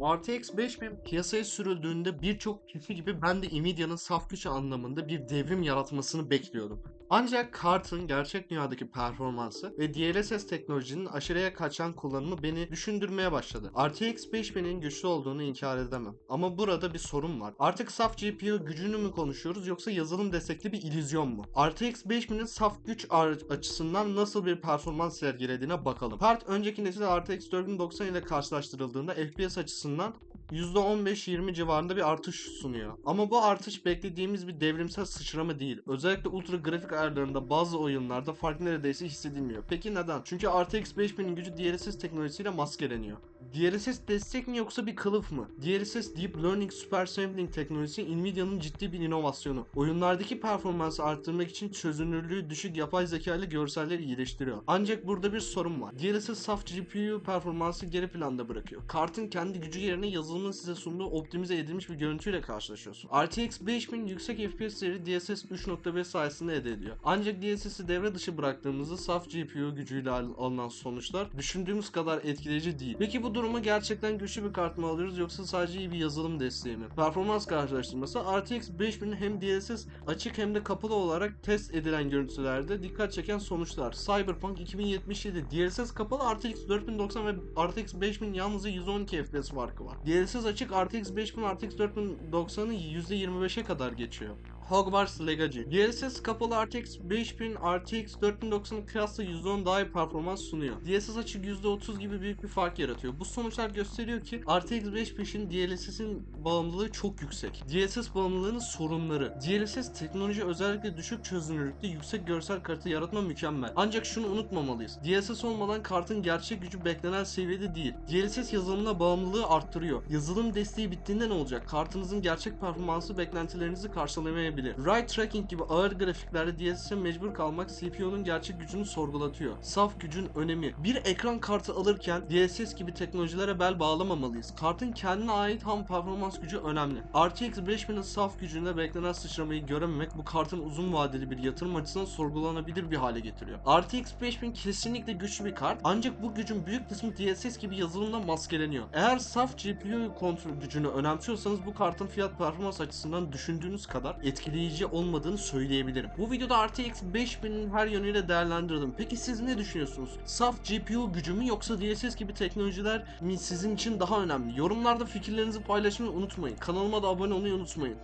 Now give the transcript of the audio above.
RTX 5000 piyasaya sürüldüğünde birçok kişi gibi ben de Nvidia'nın saf güç anlamında bir devrim yaratmasını bekliyordum. Ancak kartın gerçek dünyadaki performansı ve DLSS teknolojinin aşırıya kaçan kullanımı beni düşündürmeye başladı. RTX 5000'in güçlü olduğunu inkar edemem. Ama burada bir sorun var. Artık saf GPU gücünü mü konuşuyoruz yoksa yazılım destekli bir illüzyon mu? RTX 5000'in saf güç açısından nasıl bir performans sergilediğine bakalım. Kart önceki nesil RTX 4090 ile karşılaştırıldığında FPS açısından %15-20 civarında bir artış sunuyor. Ama bu artış beklediğimiz bir devrimsel sıçrama değil. Özellikle ultra grafik ayarlarında bazı oyunlarda fark neredeyse hissedilmiyor. Peki neden? Çünkü RTX 5000'in gücü DLSS teknolojisiyle maskeleniyor. DLSS destek mi yoksa bir kılıf mı? DLSS Deep Learning Super Sampling teknolojisi Nvidia'nın ciddi bir inovasyonu. Oyunlardaki performansı arttırmak için çözünürlüğü düşük yapay zeka ile görselleri iyileştiriyor. Ancak burada bir sorun var. DLSS saf GPU performansı geri planda bırakıyor. Kartın kendi gücü yerine yazılımın size sunduğu optimize edilmiş bir görüntüyle karşılaşıyorsun. RTX 5000 yüksek FPS'leri DLSS 3.5 sayesinde elde ediyor. Ancak DLSS'i devre dışı bıraktığımızda saf GPU gücüyle al- alınan sonuçlar düşündüğümüz kadar etkileyici değil. Peki bu durumu gerçekten güçlü bir kart mı alıyoruz yoksa sadece iyi bir yazılım desteği mi? Performans karşılaştırması RTX 5000 hem DLSS açık hem de kapalı olarak test edilen görüntülerde dikkat çeken sonuçlar. Cyberpunk 2077 DLSS kapalı RTX 4090 ve RTX 5000 yalnızca 112 FPS farkı var. DLSS açık RTX 5000 RTX 4090'ı %25'e kadar geçiyor. Hogwarts Legacy. DLSS kapalı RTX 5000 RTX 4090'ı kıyasla %10 daha iyi performans sunuyor. DLSS açık %30 gibi büyük bir fark yaratıyor. Bu sonuçlar gösteriyor ki RTX 5000'in DLSS'in bağımlılığı çok yüksek. DLSS bağımlılığının sorunları. DLSS teknoloji özellikle düşük çözünürlükte yüksek görsel kalite yaratma mükemmel. Ancak şunu unutmamalıyız. DLSS olmadan kartın gerçek gücü beklenen seviyede değil. DLSS yazılımına bağımlılığı arttırıyor. Yazılım desteği bittiğinde ne olacak? Kartınızın gerçek performansı beklentilerinizi karşılamayabilir. Ray tracking gibi ağır grafiklerde DLSS'e mecbur kalmak CPU'nun gerçek gücünü sorgulatıyor. Saf gücün önemi. Bir ekran kartı alırken DLSS gibi teknolojilere bel bağlamamalıyız. Kartın kendine ait ham performans gücü önemli. RTX 5000'in saf gücünde beklenen sıçramayı görememek bu kartın uzun vadeli bir yatırım açısından sorgulanabilir bir hale getiriyor. RTX 5000 kesinlikle güçlü bir kart ancak bu gücün büyük kısmı DLSS gibi yazılımla maskeleniyor. Eğer saf GPU kontrol gücünü önemsiyorsanız bu kartın fiyat performans açısından düşündüğünüz kadar etkileyici olmadığını söyleyebilirim. Bu videoda RTX 5000'in her yönüyle değerlendirdim. Peki siz ne düşünüyorsunuz? Saf GPU gücü mü yoksa DLSS gibi teknolojiler mi sizin için daha önemli? Yorumlarda fikirlerinizi paylaşmayı unutmayın. Kanalıma da abone olmayı unutmayın.